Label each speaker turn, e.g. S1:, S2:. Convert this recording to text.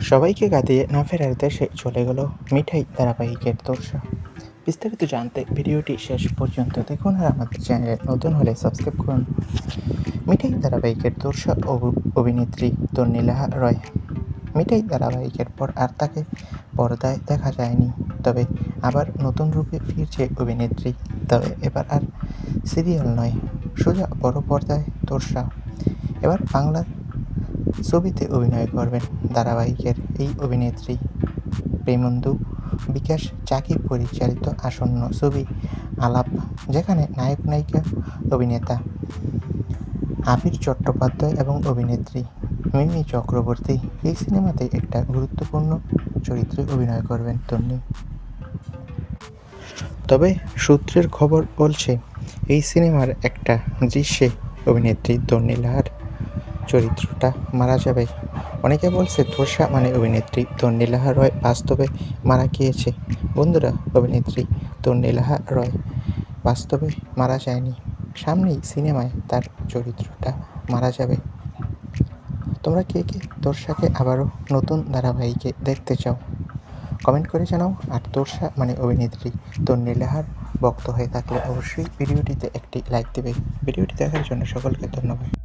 S1: সবাইকে কাঁদিয়ে না ফেরার দেশে চলে গেল মিঠাই ধারাবাহিকের দর্শক বিস্তারিত জানতে ভিডিওটি শেষ পর্যন্ত দেখুন আর আমাদের চ্যানেলে নতুন হলে সাবস্ক্রাইব করুন। মিঠাই ধারাবাহিকের দর্শক অভিনেত্রী তন্নিলাহা রয়। মিঠাই ধারাবাহিকের পর আর তাকে পর্দায় দেখা যায়নি, তবে আবার নতুন রূপে ফিরছে অভিনেত্রী, তবে এবার আর সিরিয়াল নয়, সোজা বড় পর্দায় তোরসা এবার বাংলা ছবিতে অভিনয় করবেন ধারাবাহিকের এই অভিনেত্রী। প্রেমন্দু, বিকাশ চাকি পরিচালিত আসন্ন ছবি আলাপ, যেখানে নায়ক নায়িকা, অভিনেতা আবির চট্টোপাধ্যায় এবং অভিনেত্রী মিমি চক্রবর্তী এই সিনেমাতে একটা গুরুত্বপূর্ণ চরিত্রে অভিনয় করবেন তন্নি। তবে সূত্রের খবর বলছে, এই সিনেমার একটা দৃশ্যে অভিনেত্রী তন্নি লাহার চরিত্রটা মারা যাবে। অনেকে বলছে তোষা মানে অভিনেত্রী তন্নিলাহা রয় বাস্তবে মারা গিয়েছে। বন্ধুরা, অভিনেত্রী তন্নিলাহা রয় বাস্তবে মারা যায়নি। সামনেই সিনেমায় তার চরিত্রটা মারা যাবে। তোমরা কে কে তোরসাকে আবারও নতুন ধারাবাহিকে দেখতে চাও? কমেন্ট করে জানাও। আর তোরসা মানে অভিনেত্রী তন্নিলাহার ভক্ত হয়ে থাকলে অবশ্যই ভিডিওটিতে একটি লাইক দেবে। ভিডিওটি দেখার জন্য সকলকে ধন্যবাদ।